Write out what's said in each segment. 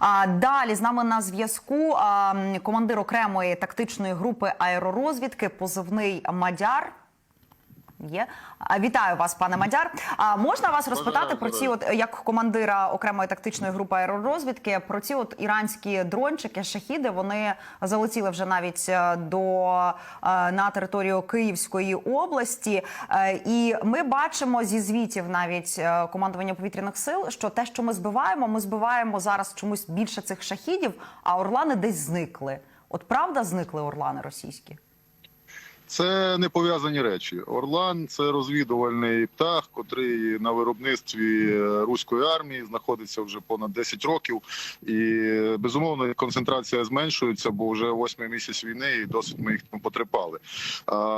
А далі з нами на зв'язку командир окремої тактичної групи аеророзвідки, позивний Мадяр. Є А, вітаю вас, пане Мадяр. А можна вас розпитати про ці, от як командира окремої тактичної групи аеророзвідки, про ці от іранські дрончики, шахіди? Вони залетіли вже навіть е, до е, на територію Київської області, Е, і ми бачимо зі звітів навіть командування повітряних сил, що те, що ми збиваємо, ми збиваємо зараз чомусь більше цих шахідів, а орлани десь зникли. От правда зникли орлани російські? Це не пов'язані речі. Орлан це розвідувальний птах, котрий на виробництві е, руської армії знаходиться вже понад 10 років, і безумовно концентрація зменшується, бо вже восьмий місяць війни і досить ми їх там потрепали.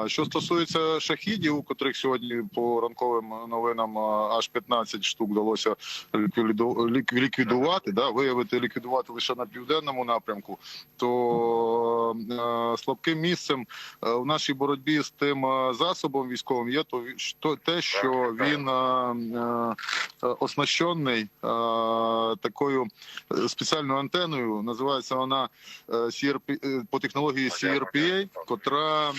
Що стосується шахідів, котрих сьогодні по ранковим новинам аж 15 штук вдалося ліквіду- ліквідувати, да, виявити ліквідувати лише на південному напрямку, то е, слабким місцем е, в нашій боротьбі з тим е, засобом військовим є то що- те, що він оснащений такою спеціальною антеною. Називається вона е, CRP, е, по технології CRPA, котра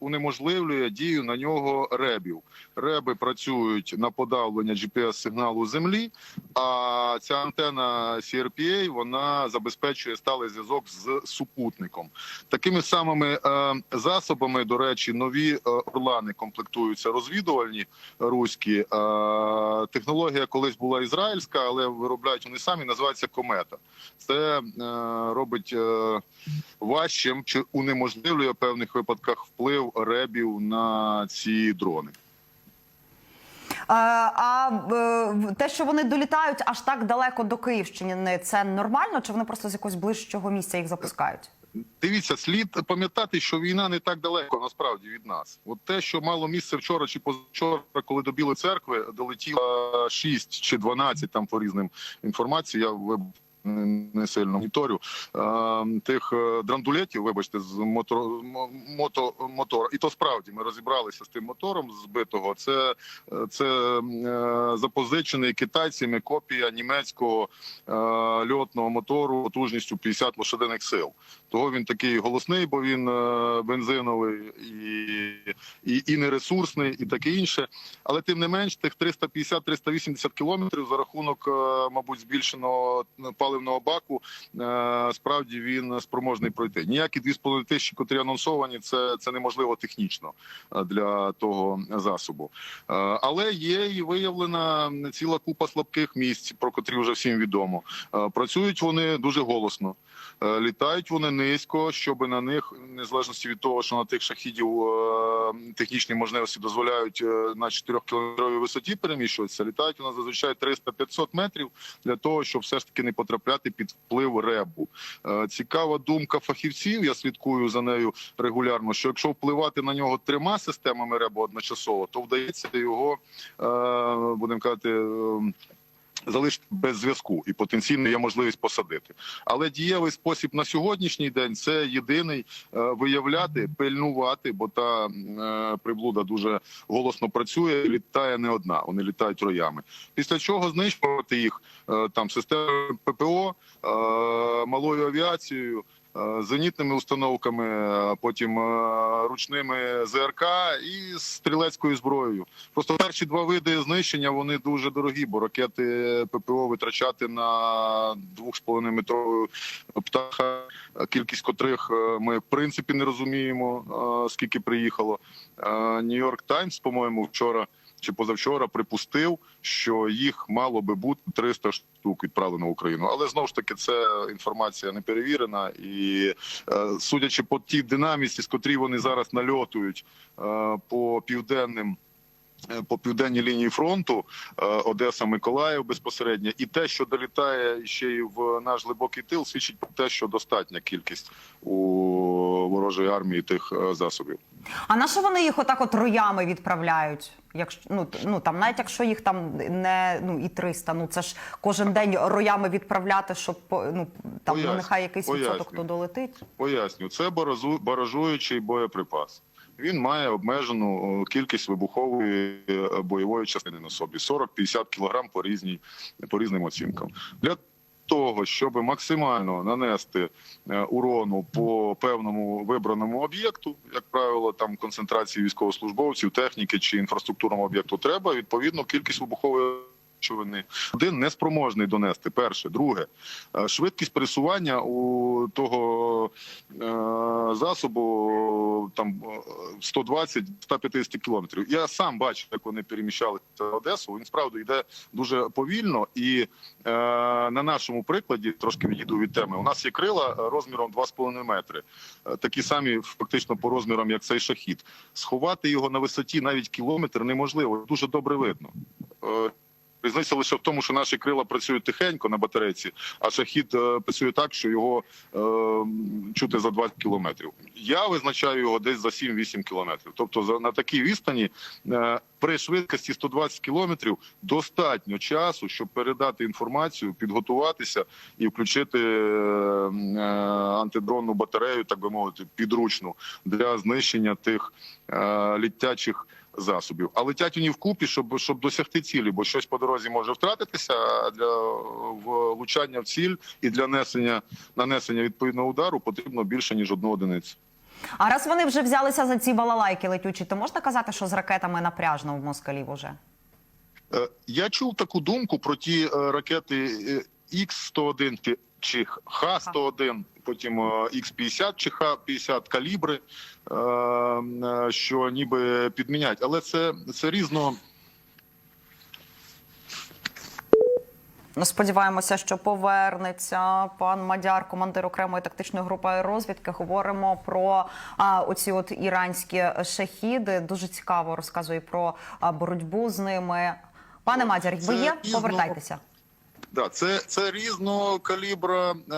унеможливлює дію на нього ребів. Реби працюють на подавлення GPS-сигналу землі, а ця антена CRPA вона забезпечує сталий зв'язок з супутником. Такими самими е, засобами, до речі, нові е, орлани комплектуються розвідувальні руські. Е, технологія колись була ізраїльська, але виробляють вони самі. Називається комета. Це е, робить е, важчим чи унеможливлює в певних випадках вплив ребів на ці дрони. А, е, те, що вони долітають аж так далеко до Київщини, це нормально? Чи вони просто з якогось ближчого місця їх запускають? Дивіться, слід пам'ятати, що війна не так далеко насправді від нас. От те, що мало місце вчора чи позавчора, коли до Білої церкви долетіло 6 чи 12, там по різним інформації, я не сильно моніторю, тих е, драндулетів, вибачте, з мотор, мото, мотора. І то справді ми розібралися з тим мотором збитого. Це, це е, запозичений китайцями копія німецького е, льотного мотору потужністю 50 лошадиних сил. Того він такий голосний, бо він бензиновий і, і, і нересурсний, і таке інше. Але тим не менш, тих 350-380 кілометрів за рахунок, мабуть, збільшеного паливного баку, е, справді він спроможний пройти. Ніякі 2,5 тисячі, котрі анонсовані, це, це неможливо технічно е, для того засобу. Е, Але є і виявлена ціла купа слабких місць, про котрі вже всім відомо. Працюють вони дуже голосно. Літають вони низько, щоб на них, незалежності від того, що на тих шахідів технічні можливості дозволяють на 4 кілометровій висоті переміщуватися. Літають вони зазвичай 300-500 метрів для того, щоб все ж таки не потрапляти під вплив ребу. Е, Цікава думка фахівців. Я слідкую за нею регулярно. Що якщо впливати на нього трьома системами ребу одночасово, то вдається його е, будемо казати. Залишити без зв'язку і потенційно є можливість посадити. Але дієвий спосіб на сьогоднішній день це єдиний е, виявляти, пильнувати, бо та е, приблуда дуже голосно працює. Літає не одна, вони літають роями. Після чого знищувати їх е, там системою ППО, малою авіацією. Е, Зенітними установками, е, потім е, ручними ЗРК і стрілецькою зброєю. Просто перші два види знищення вони дуже дорогі, бо ракети ППО витрачати на 2,5 метрову птаха, кількість котрих ми в принципі не розуміємо, скільки приїхало. Нью-Йорк Таймс, по-моєму, вчора чи позавчора припустив, що їх мало би бути 300 штук відправлено в Україну. Але знову ж таки, це інформація не перевірена, і е, судячи по тій динаміці, з котрій вони зараз нальотують е, по південним. Е, По південній лінії фронту е, Одеса, Миколаїв безпосередньо, і те, що долітає ще й в наш глибокий тил, свідчить про те, що достатня кількість у ворожої армії тих е, засобів. А на що вони їх отак от роями відправляють? Якщо ну ну там, навіть якщо їх там не ну і 300, ну це ж кожен день роями відправляти, щоб ну там ну, нехай якийсь відсоток то долетить. Поясню, це баражуючий боєприпас. Він має обмежену е, кількість вибухової е, бойової частини на собі 40-50 кілограм по різній по різним оцінкам. Для того, щоб максимально нанести е, урону по певному вибраному об'єкту, як правило, там концентрації військовослужбовців, техніки чи інфраструктурному об'єкту, треба відповідно кількість вибухової. Речовини. один неспроможний донести. Перше, друге, е, швидкість пересування у того е, засобу там е, 120-150 кілометрів. Я сам бачив, як вони переміщалися в Одесу. Він справді йде дуже повільно, і е, на нашому прикладі трошки відійду від теми. У нас є крила е, розміром 2,5 метри, Е, такі самі фактично по розмірам, як цей шахід. Сховати його на висоті навіть кілометр неможливо. Дуже добре видно. Різниця лише в тому, що наші крила працюють тихенько на батарейці, а шахід е, працює так, що його е, чути за 20 кілометрів. Я визначаю його десь за 7-8 кілометрів. Тобто на такій відстані е, при швидкості 120 кілометрів достатньо часу, щоб передати інформацію, підготуватися і включити е, е, антидронну батарею, так би мовити, підручну для знищення тих е, літячих засобів. А летять вони вкупі, щоб щоб досягти цілі, бо щось по дорозі може втратитися для влучання в ціль і для несення нанесення відповідного удару потрібно більше ніж одну одиницю. А раз вони вже взялися за ці балалайки летючі, то можна казати, що з ракетами напряжно в москалів уже? Е, Я чув таку думку про ті е, ракети Х-101 чи- чи Х-101, потім Х-50 чи Х-50 калібри, е, е, що ніби підмінять. Але це, це різно. Ну, сподіваємося, що повернеться пан Мадяр, командир окремої тактичної групи аеророзвідки. Говоримо про а, оці от іранські шахіди. Дуже цікаво розказує про а, боротьбу з ними. Пане Мадяр, ви є? Повертайтеся. Да, це, це різного калібра е,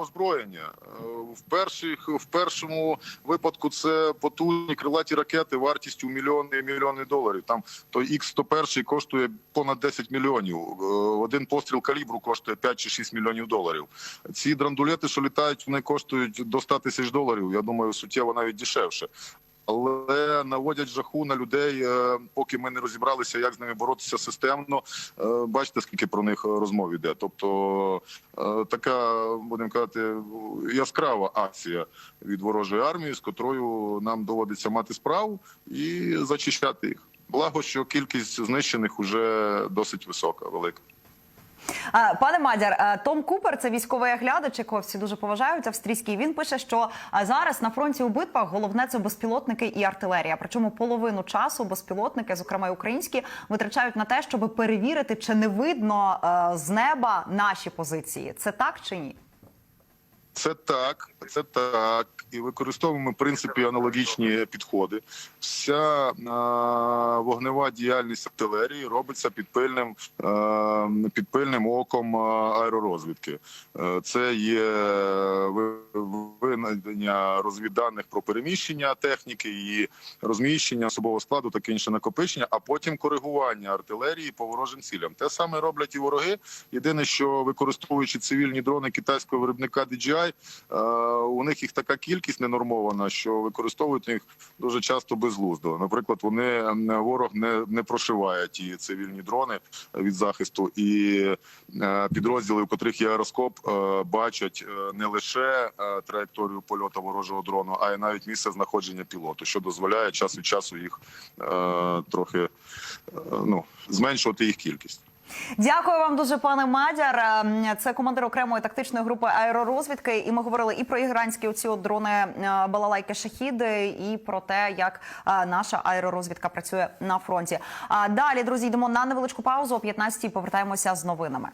озброєння. Е, В, перших, в першому випадку це потужні крилаті ракети вартістю мільйони і мільйони доларів. Там той Х-101 коштує понад 10 мільйонів. Е, Один постріл калібру коштує 5 чи 6 мільйонів доларів. Ці драндулети, що літають, вони коштують до 100 тисяч доларів. Я думаю, суттєво навіть дешевше. Але наводять жаху на людей, е, поки ми не розібралися, як з ними боротися системно. Е, Бачите, скільки про них розмов іде. Тобто е, така, будемо казати, яскрава акція від ворожої армії, з котрою нам доводиться мати справу і зачищати їх. Благо, що кількість знищених уже досить висока, велика. А, Пане Мадяр, Том Купер, це військовий оглядач, якого всі дуже поважають. Австрійський. Він пише, що зараз на фронті у битвах головне це безпілотники і артилерія. Причому половину часу безпілотники, зокрема й українські, витрачають на те, щоб перевірити, чи не видно з неба наші позиції. Це так чи ні? Це так, це так. І використовуємо в принципі аналогічні підходи. Вся е, вогнева діяльність артилерії робиться під пильним, е, під пильним оком аеророзвідки. Е, це є ви- винайдення розвідданих про переміщення техніки, її розміщення особового складу, таке інше накопичення, а потім коригування артилерії по ворожим цілям. Те саме роблять і вороги. Єдине, що використовуючи цивільні дрони китайського виробника DJI, е, у них їх така кількість ненормована, що використовують їх дуже часто безглуздо. Наприклад, вони ворог не, не прошиває ті цивільні дрони від захисту, і е, підрозділи, у котрих є аероскоп, е, бачать е, не лише е, траєкторію польоту ворожого дрону, а й навіть місце знаходження пілоту, що дозволяє час від часу їх е, трохи е, ну зменшувати їх кількість. Дякую вам дуже, пане Мадяр. Ем, Це командир окремої тактичної групи аеророзвідки. І ми говорили і про ігранські оці дрони е, балалайки шахіди, і про те, як е, наша аеророзвідка працює на фронті. А далі, друзі, йдемо на невеличку паузу. О 15-й повертаємося з новинами.